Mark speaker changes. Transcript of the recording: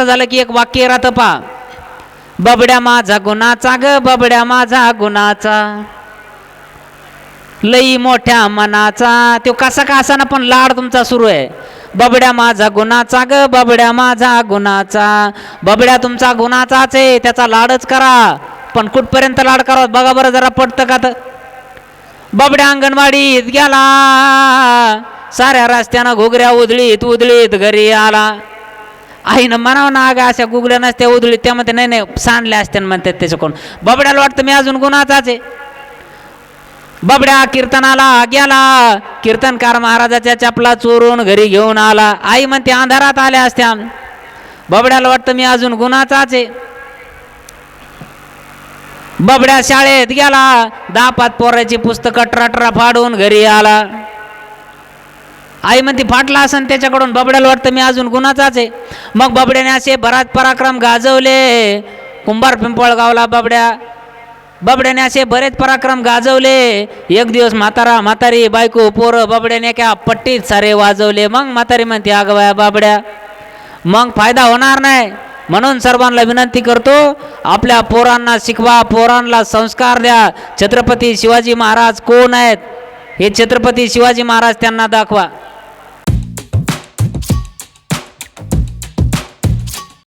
Speaker 1: मोठं झालं की एक वाक्य राहतं पा बबड्या माझा गुणाचा ग बबड्या माझा गुणाचा. लई मोठ्या मनाचा. तो कसा का असा ना पण लाड तुमचा सुरू आहे. बबड्या माझा गुणाचा ग बबड्या माझा गुणाचा. बबड्या तुमचा गुणाचाच आहे त्याचा लाडच करा. पण कुठपर्यंत लाड करा बघा बरं जरा पडतं का तर. बबड्या अंगणवाडीत गेला. साऱ्या रस्त्यानं घुगऱ्या उधळीत उधळीत घरी आला. आईनं म्हणावं ना अगं अशा गुगल्या नसत्या उधळीत त्या म्हणते नाही नाही सांडल्या असत्या म्हणतात त्याच्याकडून. बबड्याला वाटतं मी अजून गुणाचाच आहे. बबड्या कीर्तनाला गेला. कीर्तनकार महाराजाच्या चपला चोरून घरी घेऊन आला. आई म्हणते अंधारात आल्या असत्या. बबड्याला वाटतं मी अजून गुणाचाच आहे. बबड्या शाळेत गेला. दहा पाच पोराची पुस्तकं ट्राट्रा फाडून घरी आला. आई म्हणते फाटला असन त्याच्याकडून बबड्याला वाटतं मी अजून गुणाचाच आहे. मग बबड्याने असे बराच पराक्रम गाजवले. कुंभार पिंपळगावला बबड्या. बबड्याने असे बरेच पराक्रम गाजवले. एक दिवस म्हातारा म्हातारी बायको पोरं बबड्याने क्या पट्टीत सारे वाजवले. मग म्हातारी म्हणते आगवाया बाबड्या मग फायदा होणार नाही. म्हणून सर्वांना विनंती करतो आपल्या पोरांना शिकवा पोरांना संस्कार द्या. छत्रपती शिवाजी महाराज कोण आहेत? हे छत्रपती शिवाजी महाराज त्यांना दाखवा.